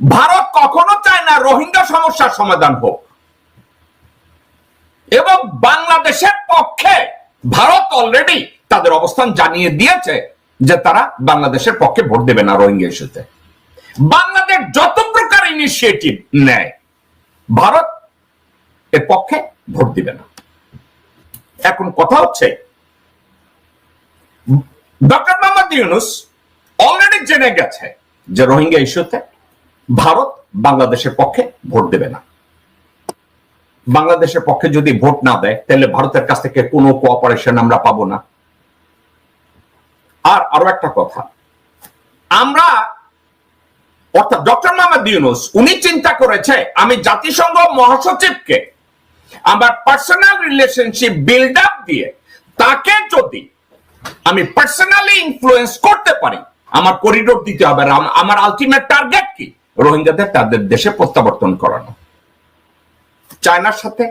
ভারত কখনো চায় না রোহিঙ্গা সমস্যার সমাধান হোক। এবং বাংলাদেশের পক্ষে ভারত অলরেডি তাদের অবস্থান জানিয়ে দিয়েছে যে তারা বাংলাদেশের পক্ষে ভোট দেবে না রোহিঙ্গা ইস্যুতে। বাংলাদেশ যত প্রকার ইনিশিয়েটিভ নেয়, ভারত এর পক্ষে ভোট দিবে না। এখন কথা হচ্ছে, ডক্টর মোহাম্মদ ইউনুস অলরেডি জেনে গেছে যে রোহিঙ্গা ইস্যুতে ভারত বাংলাদেশের পক্ষে ভোট দেবে না। বাংলাদেশের পক্ষে যদি ভোট না দেয়, তাহলে ভারতের কাছ থেকে কোনো কোঅপারেশন আমরা পাবো না। আর আরও একটা কথা, আমরা, অর্থাৎ ডক্টর মোহাম্মদ ইউনুস, উনি চিন্তা করেছে, আমি জাতিসংঘ মহাসচিবকে আমার পার্সোনাল রিলেশনশিপ বিল্ড আপ দিয়ে, তাকে যদি আমি পার্সোনালি ইনফ্লুয়েন্স করতে পারি, আমার করিডোর দিতে হবে আমার আলটিমেট টার্গেট কি? রোহিঙ্গাদের তাদের দেশে প্রত্যাবর্তন করানো। চায়নার সাথে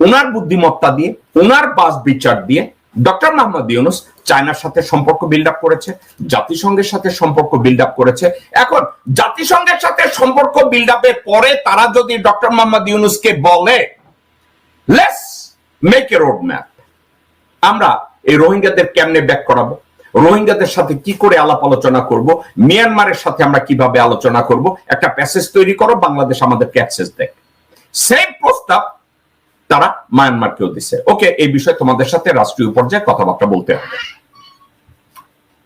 ওনার বুদ্ধিমত্তা দিয়ে ওনার বাস বিচার দিয়ে ডক্টর মোহাম্মদ ইউনুস চায়নার সাথে সম্পর্ক বিল্ড আপ করেছে, জাতিসংঘের সাথে সম্পর্ক বিল্ড আপ করেছে। এখন জাতিসংঘের সাথে সম্পর্ক বিল্ড আপের পরে তারা যদি ডক্টর মোহাম্মদ ইউনুসকে বলে let's make a road map আমরা এই রোহিঙ্গাদের কেমনে ব্যাক করাবো? রোহিঙ্গাদের সাথে কি করে আলাপ আলোচনা করব? মিয়ানমারের সাথে আমরা কীভাবে আলোচনা করব? একটা প্যাসেজ তৈরি করো, বাংলাদেশ আমাদেরকে অ্যাক্সেস দেয়। সেই প্রস্তাব তারা মায়ানমারকেও দিছে। ওকে এই বিষয়ে তোমাদের সাথে রাষ্ট্রীয় পর্যায়ে কথাবার্তা বলতে হবে।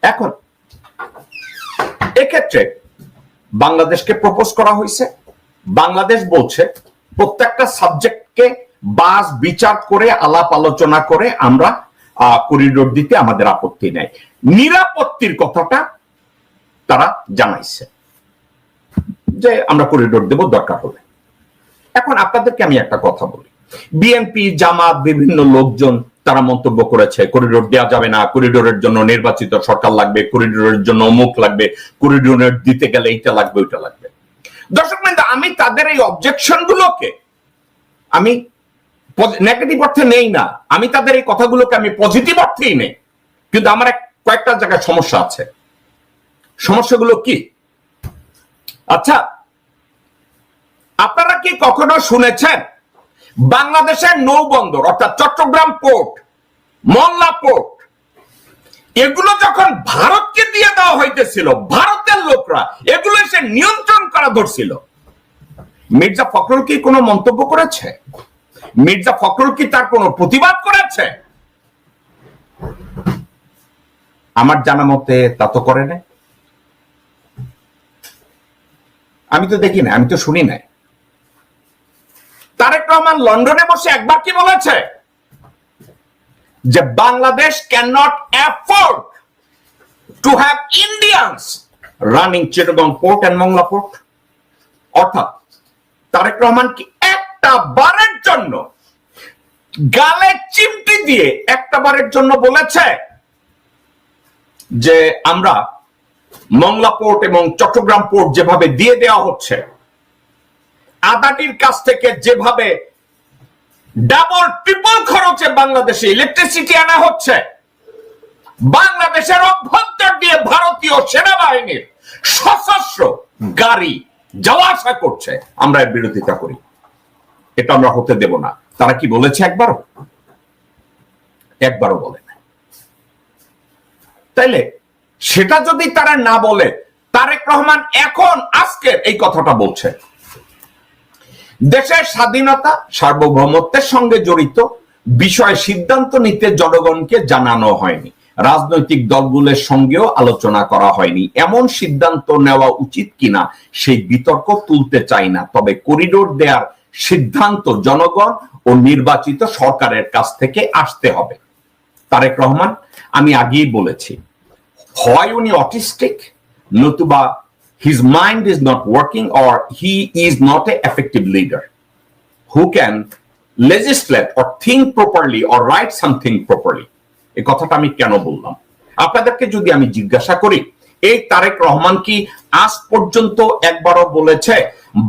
এখন, এক্ষেত্রে বাংলাদেশকে প্রপোজ করা হয়েছে। বাংলাদেশ বলছে, প্রত্যেকটা সাবজেক্টকে বাস, বিচার করে, আলাপ আলোচনা করে আমরা করিডোর দিতে আমাদের আপত্তি নেই। নিরাপত্তির কথাটা তারা জানাইছে যে আমরা করিডোর দেব, দরকার হলে এখন আপনাদেরকে আমি একটা কথা বলি। বিএনপি জামাত, বিভিন্ন লোকজন তারা মন্তব্য করেছে করিডোর দেওয়া যাবে না করিডোরের জন্য নির্বাচিত সরকার লাগবে করিডোরের জন্য অমুক লাগবে করিডোরের দিতে গেলে এইটা লাগবে, ওইটা লাগবে। দর্শক আমি তাদের এই অবজেকশন গুলোকে আমি নেগেটিভ অর্থে নেই না। আমি তাদের এই কথাগুলোকে আমি পজিটিভ অর্থেই নেই। কিন্তু আমার কয়েকটা জায়গায় সমস্যা আছে। সমস্যাগুলো কি? আচ্ছা আপনারা কি কখনো শুনেছেন? বাংলাদেশের নৌবন্দর, অর্থাৎ চট্টগ্রাম পোর্ট, মল্লা পোর্ট, এগুলো যখন ভারতকে দিয়ে দেওয়া হইতেছিল, ভারতের লোকরা, এগুলো এসে নিয়ন্ত্রণ করা ধরছিল। মির্জা ফখরুল কি কোনো মন্তব্য করেছে? মির্জা ফখরুল কি তার কোনো প্রতিবাদ করেছে? আমার জানা মতে তা তো করে নাই। আমি তো দেখি না আমি তো শুনি নাই। তারেক রহমান লন্ডনে বসে একবার কি বলেছে? যে Bangladesh can not afford to have Indians running Chittagong port and Mongla port অর্থাৎ তারেক রহমান কি একটা বারের জন্য গালে চিমটি দিয়ে একটা বারের জন্য বলেছে যে আমরা মংলা পোর্ট এবং চট্টগ্রাম পোর্ট যেভাবে দিয়ে দেওয়া হচ্ছে, আদানির কাছ থেকে যেভাবে ডাবল, ট্রিপল খরচে বাংলাদেশে ইলেকট্রিসিটি আনা হচ্ছে, বাংলাদেশের অভ্যন্তর দিয়ে ভারতীয় সেনাবাহিনীর সশস্ত্র গাড়ি যাওয়া আসা করছে, আমরা বিরোধিতা করি। এটা আমরা হতে দেব না। তারা কি বলেছে একবারও? একবারও বলে না তাইলে সেটা যদি তারা না বলে, তারেক রহমান এখন আজকের এই কথাটা বলছে দেশের স্বাধীনতা, সার্বভৌমত্বের সঙ্গে জড়িত বিষয় সিদ্ধান্ত নিতে জনগণকে জানানো হয়নি। রাজনৈতিক দলগুলোর সঙ্গেও আলোচনা করা হয়নি। এমন সিদ্ধান্ত নেওয়া উচিত কিনা, সেই বিতর্ক তুলতে চাই না। তবে করিডোর দেওয়ার সিদ্ধান্ত জনগণ ও নির্বাচিত সরকারের কাছ থেকে আসতে হবে। তারেক রহমান, আমি আগেই বলেছি, হয় উনি অটিস্টিক, নতুবা his mind is not working or he is not a effective leader who can legislate or think properly or write something properly এ কথাটা আমি কেন বললাম? আপনাদেরকে যদি আমি জিজ্ঞাসা করি এই তারেক রহমান কি আজ পর্যন্ত একবারও বলেছে,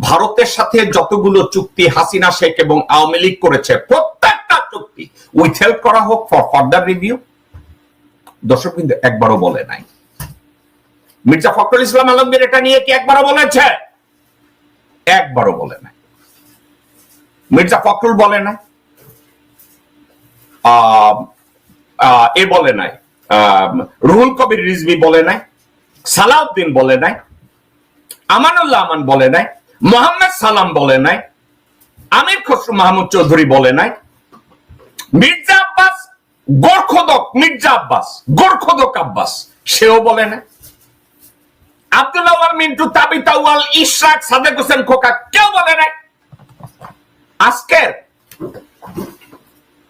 ভারতের সাথে যতগুলো চুক্তি হাসিনা, শেখ এবং আওয়ামী লীগ করেছে, প্রত্যেকটা চুক্তি উইথ হেল্প করা হোক ফর ফার্দার রিভিউ দর্শক কিন্তু একবারও বলে নাই। মির্জা ফখরুল ইসলাম আলমগীর এটা নিয়ে কি একবারও বলেছে? একবারও বলে নাই। মির্জা ফখরুল বলে নাই। এ বলে নাই। রুহুল কবির রিজভি বলে নাই। সালাউদ্দিন বলে নাই, আমানুল্লাহ আমান বলে নাই, মোহাম্মদ সালাম বলে নাই, আমির খসরু মাহমুদ চৌধুরী বলে নাই, মির্জা আব্বাস, গোরখোদক, মির্জা আব্বাস, গোরখোদক আব্বাস, সেও বলে না আব্দুল্লাহ মিন্টু তাবিতা ওয়াল ইশরাক, সাদেক হোসেন খোকা, কেউ বলে নাই। আজকের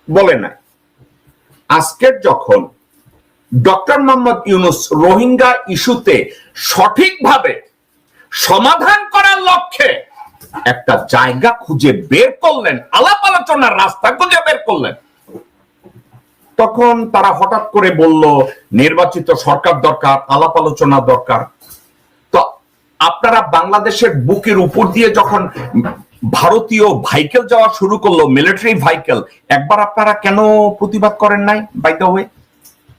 বলে নাই। আজকের যখন ডক্টর মোহাম্মদ ইউনুস রোহিঙ্গা ইস্যুতে সঠিকভাবে সমাধান করার লক্ষ্যে একটা জায়গা খুঁজে বের করলেন, আলাপ আলোচনার রাস্তা খুঁজে বের করলেন। তখন তারা হঠাৎ করে বলল, নির্বাচিত সরকার দরকার, আলাপ আলোচনা দরকার। তো আপনারা বাংলাদেশের বুকের উপর দিয়ে যখন ভারতীয় ভাইকেল যাওয়া শুরু করল মিলিটারি ভাইকেল, একবার আপনারা কেন প্রতিবাদ করেন নাই বাই ওয়ে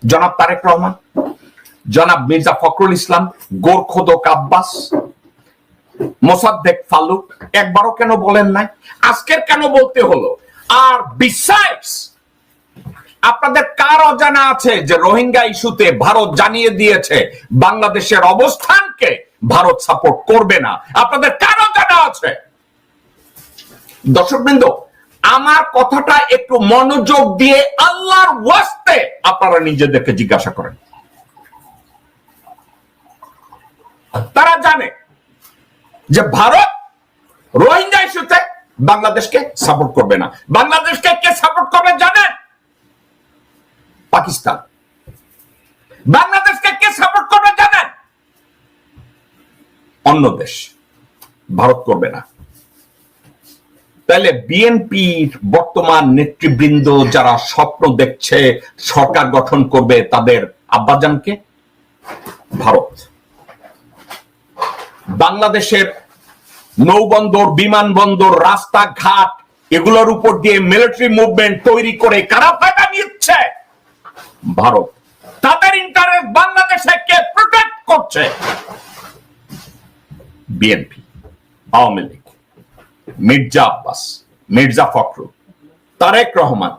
জনাব তারেক রহমান, জনাব মির্জা ফখরুল ইসলাম গোরখোদক আব্বাস মোসাদ্দেক ফালুক, একবারও কেন বলেন নাই? আজকের কেন বলতে হলো? আর বিসাইডস আপনাদের কার অজানা আছে যে রোহিঙ্গা ইস্যুতে ভারত জানিয়ে দিয়েছে বাংলাদেশের অবস্থানকে ভারত সাপোর্ট করবে না? আপনাদের কার অজানা আছে? দর্শকবৃন্দ আমার কথাটা একটু মনোযোগ দিয়ে আল্লাহর ওয়াস্তে আপনারা নিজেদেরকে জিজ্ঞাসা করেন। তারা জানে যে ভারত রোহিঙ্গা ইস্যুতে বাংলাদেশকে সাপোর্ট করবে না। বাংলাদেশকে কে সাপোর্ট করবে জানেন? পাকিস্তান। বাংলাদেশকে কে সাপোর্ট করবে জানেন? অন্য দেশ। ভারত করবে না। তাহলে বিএনপির বর্তমান নেতৃবৃন্দ যারা স্বপ্ন দেখছে সরকার গঠন করবে তাদের আব্বাজানকে? ভারত। বাংলাদেশের নৌবন্দর, বিমানবন্দর, রাস্তাঘাট, এগুলোর উপর দিয়ে মিলিটারি মুভমেন্ট তৈরি করে কারা ফায়দা নিচ্ছে? ভারত। তাদের ইন্টারেস্ট বাংলাদেশে কে প্রোটেক্ট করছে? বিএনপি, আওয়ামী লীগ। মির্জা আব্বাস, মির্জা ফখরুল, তারেক রহমান,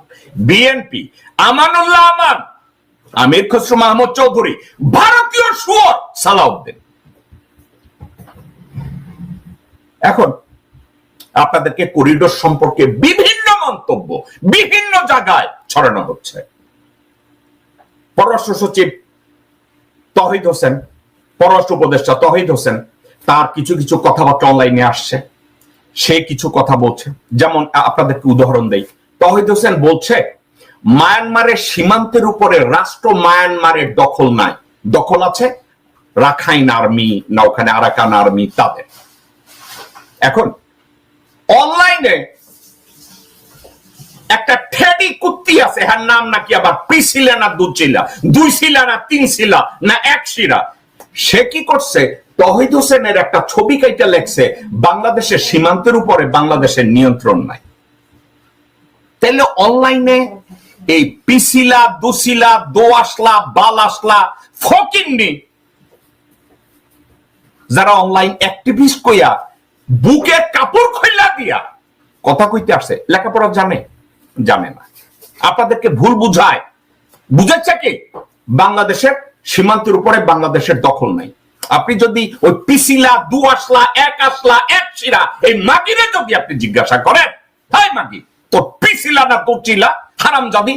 বিএনপি, আমানুল্লাহ আমান, আমির খসরু মাহমুদ চৌধুরী, ভারতীয় সুয়র সালাউদ্দিন। এখন আপনাদেরকে করিডোর সম্পর্কে বিভিন্ন মন্তব্য বিভিন্ন জায়গায় ছড়ানো হচ্ছে। পররাষ্ট্র সচিব তহিদ হোসেন, পররাষ্ট্র উপদেষ্টা তহিদ হোসেন, তার কিছু কিছু কথাবার্তা অনলাইনে আসছে। সে কিছু কথা বলছে। যেমন আপনাদেরকে উদাহরণ দেই। তহিদ হোসেন বলছে, মায়ানমারের সীমান্তের উপরে রাষ্ট্র মায়ানমারের দখল নাই। দখল আছে রাখাইন আর্মি, না, ওখানে আরাকান আর্মি, তাদের। এখন, অনলাইনে একটা ঠেডি কুত্তি আছে, হ্যার নাম নাকি আবার পিছিলা না দুচিলা? দুই শিলা না তিন শিলা না এক শিরা সে কি করছে? তহিদ হোসেনের একটা ছবি কাইটা লেখছে, বাংলাদেশের সীমান্তের উপরে বাংলাদেশের নিয়ন্ত্রণ নাই। তাহলে অনলাইনে এই পিছিলা দুশিলা দোয়াশলা বালাসলা, ফকিন্নি, যারা অনলাইন অ্যাক্টিভিস্ট কইয়া বুকে কাপড় খইলা দিয়া, কথা কইতে আসছে লেখাপড়া জানে? জানে না। আপনাদেরকে ভুল বুঝায়। বুঝাচ্ছে কি? বাংলাদেশের সীমান্তের উপরে বাংলাদেশের দখল নাই। আপনি যদি ওই পিসিলা দু আসলা এক আসলা এক শিরা এই মাগিরে যদি আপনি জিজ্ঞাসা করেন হাই মাগি, তোর পিসিলা না তোর হারাম